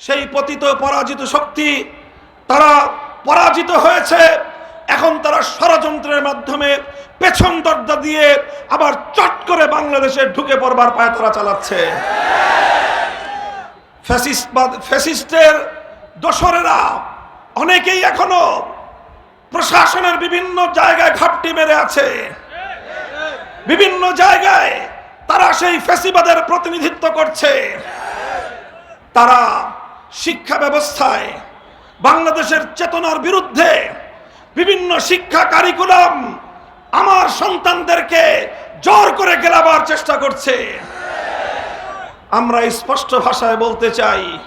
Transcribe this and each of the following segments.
সেই পতিত পরাজিত শক্তি তারা পরাজিত হয়েছে। এখন তারা ষড়যন্ত্রের মাধ্যমে পেছন দরজা দিয়ে আবার চট করে বাংলাদেশে ঢুকে পড়বার পায় তারা চালাচ্ছে। ফ্যাসিস্টের দোসরেরা অনেকেই এখনও প্রশাসনের বিভিন্ন জায়গায় ঘাপটি মেরে আছে। বিভিন্ন জায়গায় তারা সেই ফ্যাসিবাদের প্রতিনিধিত্ব করছে। তারা শিক্ষা ব্যবস্থায় বাংলাদেশের চেতনার বিরুদ্ধে বিভিন্ন শিক্ষা কারিকুলাম আমার সন্তানদেরকে জোর করে গেলাবার চেষ্টা করছে। আমরা স্পষ্ট ভাষায় বলতে চাই,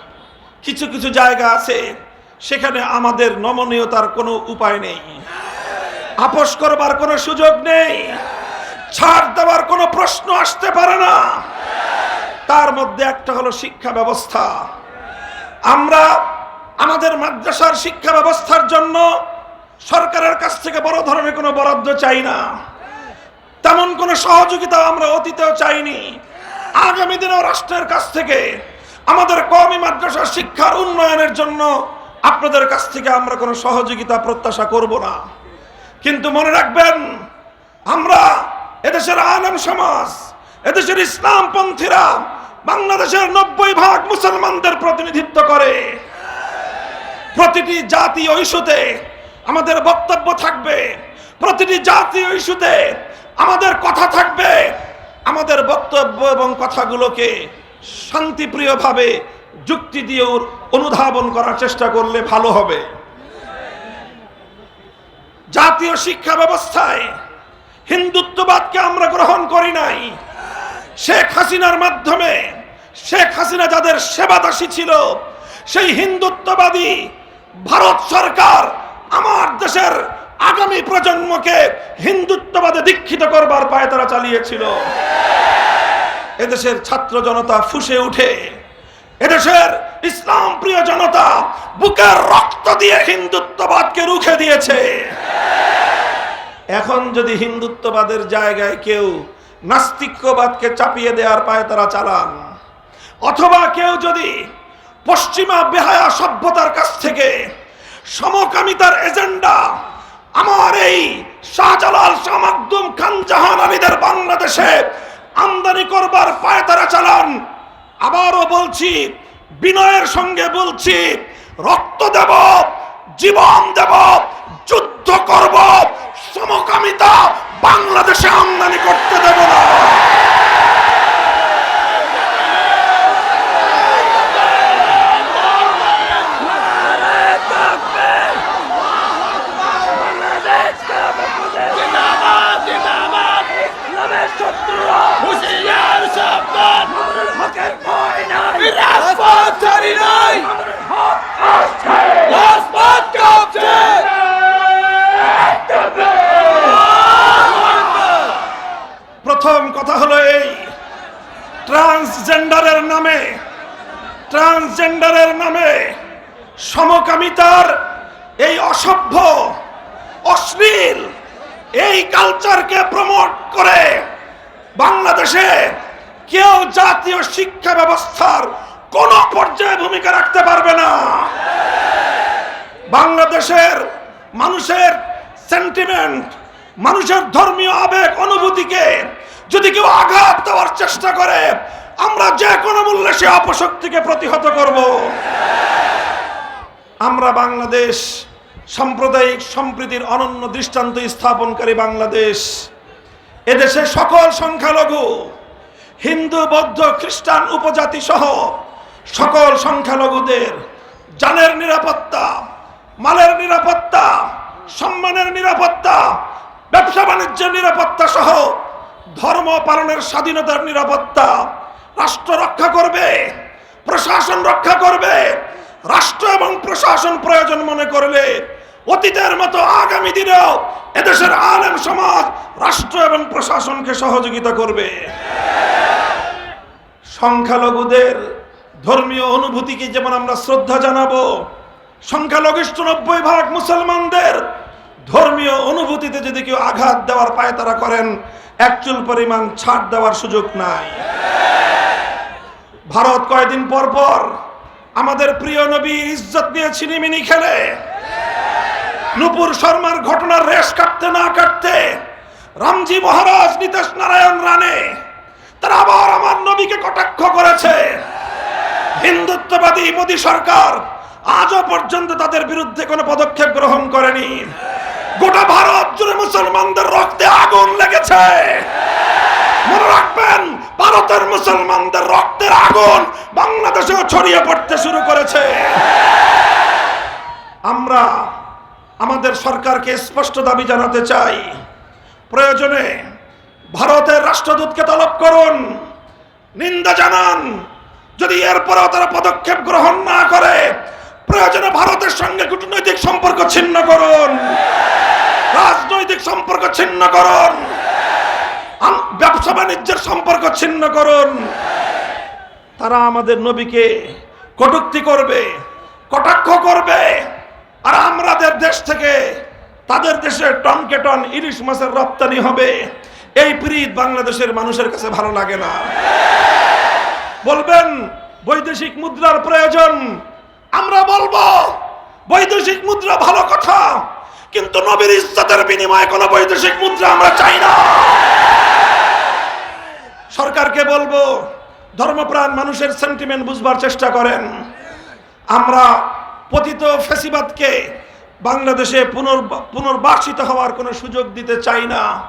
কিছু কিছু জায়গা আছে সেখানে আমাদের নমনীয়তার কোনো উপায় নেই। আপোষ করবার কোনো সুযোগ নেই। ছাড় দেওয়ার কোনো প্রশ্ন আসতে পারে না। তার মধ্যে একটা হলো শিক্ষা ব্যবস্থা। আমরা আমাদের মাদ্রাসার শিক্ষা ব্যবস্থার জন্য সরকারের কাছ থেকে বড় ধরনের কোনো বরাদ্দ চাই না। তেমন কোনো সহযোগিতা আমরা অতীতেও চাইনি। আগামী দিনেও রাষ্ট্রের কাছ থেকে আমাদের কওমি মাদ্রাসার শিক্ষার উন্নয়নের জন্য আপনাদের কাছ থেকে আমরা কোনো সহযোগিতা প্রত্যাশা করব না। কিন্তু মনে রাখবেন, আমরা এদেশের আলেম সমাজ, এদেশের ইসলামপন্থীরা বাংলাদেশের নব্বই ভাগ মুসলমানদের প্রতিনিধিত্ব করে। প্রতিটি জাতীয় ইস্যুতে আমাদের বক্তব্য থাকবে। প্রতিটি জাতীয় ইস্যুতে আমাদের কথা থাকবে। আমাদের বক্তব্য এবং কথাগুলোকে শান্তিপ্রিয়ভাবে যুক্তি দিয়ে অনুধাবন করার চেষ্টা করলে ভালো হবে। জাতীয় শিক্ষা ব্যবস্থায় হিন্দুত্ববাদকে আমরা গ্রহণ করি নাই। শেখ হাসিনার মাধ্যমে, শেখ হাসিনা যাদের সেবাদাসী ছিল, সেই হিন্দুত্ববাদী ভারত সরকার আমার দেশের আগামী প্রজন্মকে হিন্দুত্ববাদে দীক্ষিত করবার পায় তারা চালিয়েছিল। এদেশের ছাত্র জনতা ফুসে উঠে, এদেশের ইসলাম প্রিয় জনতা বুকের রক্ত দিয়ে হিন্দুত্ববাদকে রুখে দিয়েছে। এখন যদি হিন্দুত্ববাদের জায়গায় কেউ নাস্তিক্যবাদকে চাপিয়ে দেওয়ার পায় তারা চালান। অথবা কেউ যদি পশ্চিমা বেহায়া সভ্যতার কাছ থেকে সমকামিতার এজেন্ডা আমার এই শাহজালাল শামাকদুম খান জাহান আলীদের বাংলাদেশে আমদানি করবার পায় তারা চালান। আবারও বলছি, বিনয়ের সঙ্গে বলছি, রক্ত দেব, জীবন দেব, যুদ্ধ করব, সমকামিতা বাংলাদেশে আমদানি করতে দেব না। হকের ভয় নাই রাজপথ ছাড়ি নাই রাজপথ কাঁপছে প্রথম কথা হলো এই ট্রান্সজেন্ডারের নামে ট্রান্সজেন্ডারের নামে সমকামিতার এই অসভ্য, অশ্লীল এই কালচারকে প্রমোট করে বাংলাদেশে কেউ জাতীয় শিক্ষা ব্যবস্থার কোন পর্যায়ে ভূমিকা রাখতে পারবে না। বাংলাদেশের মানুষের সেন্টিমেন্ট মানুষের ধর্মীয় আবেগ, অনুভূতিকে যদি কেউ আঘাত দেওয়ার চেষ্টা করে আমরা যে কোনো মূল্যে সে অপশক্তিকে প্রতিহত করব। আমরা বাংলাদেশ, সাম্প্রদায়িক সম্প্রীতির অনন্য দৃষ্টান্ত স্থাপনকারী বাংলাদেশ। এদেশে সকল সংখ্যালঘু, হিন্দু, বৌদ্ধ, খ্রিস্টান, উপজাতি সহ সকল সংখ্যালঘুদের জানের নিরাপত্তা, মালের নিরাপত্তা, সম্মানের নিরাপত্তা ব্যবসা বাণিজ্যের নিরাপত্তা সহ ধর্ম পালনের স্বাধীনতার নিরাপত্তা রাষ্ট্র রক্ষা করবে, প্রশাসন রক্ষা করবে। রাষ্ট্র এবং প্রশাসন প্রয়োজন মনে করলে অতীতের মতো আগামী দিনেও এদেশের আলেম সমাজ রাষ্ট্র এবং প্রশাসনকে সহযোগিতা করবে। সংখ্যালঘুদের ধর্মীয় অনুভূতিকে যেমন আমরা শ্রদ্ধা জানাব, সংখ্যালঘিষ্ঠ নব্বই ভাগ মুসলমানদের ধর্মীয় অনুভূতিতে যদি কেউ আঘাত দেওয়ার পায় তারা করেন একচুল পরিমাণ ছাড় দেওয়ার সুযোগ নাই। ভারত কয়েকদিন পর পর আমাদের প্রিয় নবীর ইজ্জত নিয়ে ছিনিমিনি খেলে। নুপুর শর্মার ঘটনার রেশ কাটতে না কাটতে রামজি মহারাজ নিতেশ নারায়ণ রানে তারা আবার আমার নবীকে কটাক্ষ করেছে। হিন্দুত্ববাদী মোদী সরকার আজও পর্যন্ত তাদের বিরুদ্ধে কোনো পদক্ষেপ গ্রহণ করেনি। গোটা ভারত জুড়ে মুসলমানদের রক্তে আগুন লেগেছে। মনে ভারতের মুসলমানদের রক্তের আগুন বাংলাদেশেও ছড়িয়ে পড়তে শুরু করেছে। আমরা আমাদের সরকারকে স্পষ্ট দাবি জানাতে চাই, প্রয়োজনে ভারতের রাষ্ট্রদূতকে তলব করুন, নিন্দা জানান, যদি এরপরেও তারা পদক্ষেপ গ্রহণ না করে, প্রয়োজনে ভারতের সঙ্গে কূটনৈতিক সম্পর্ক ছিন্ন করুন। রাজনৈতিক সম্পর্ক ছিন্ন করুন। ব্যবসা বাণিজ্যের সম্পর্ক ছিন্ন করুন। তারা আমাদের নবীকে কটুক্তি করবে, কটাক্ষ করবে। আর আমাদের দেশ থেকে তাদের দেশে টনকে টন ইলিশ মাছের রপ্তানি হবে। এই প্রীত বাংলাদেশের মানুষের কাছে ভালো লাগে না। বলবেন, বৈদেশিক মুদ্রার প্রয়োজন। আমরা বলব, বৈদেশিক মুদ্রা ভালো কথা, কিন্তু নবীর ইজ্জতের বিনিময়ে কোনো বৈদেশিক মুদ্রা আমরা চাই না। সরকারকে বলব, ধর্মপ্রাণ মানুষের সেন্টিমেন্ট বুঝবার চেষ্টা করেন। আমরা পতিত ফেসিবাদকে বাংলাদেশে পুনর্বা- পুনর্বাসিত হওয়ার কোনো সুযোগ দিতে চাই না।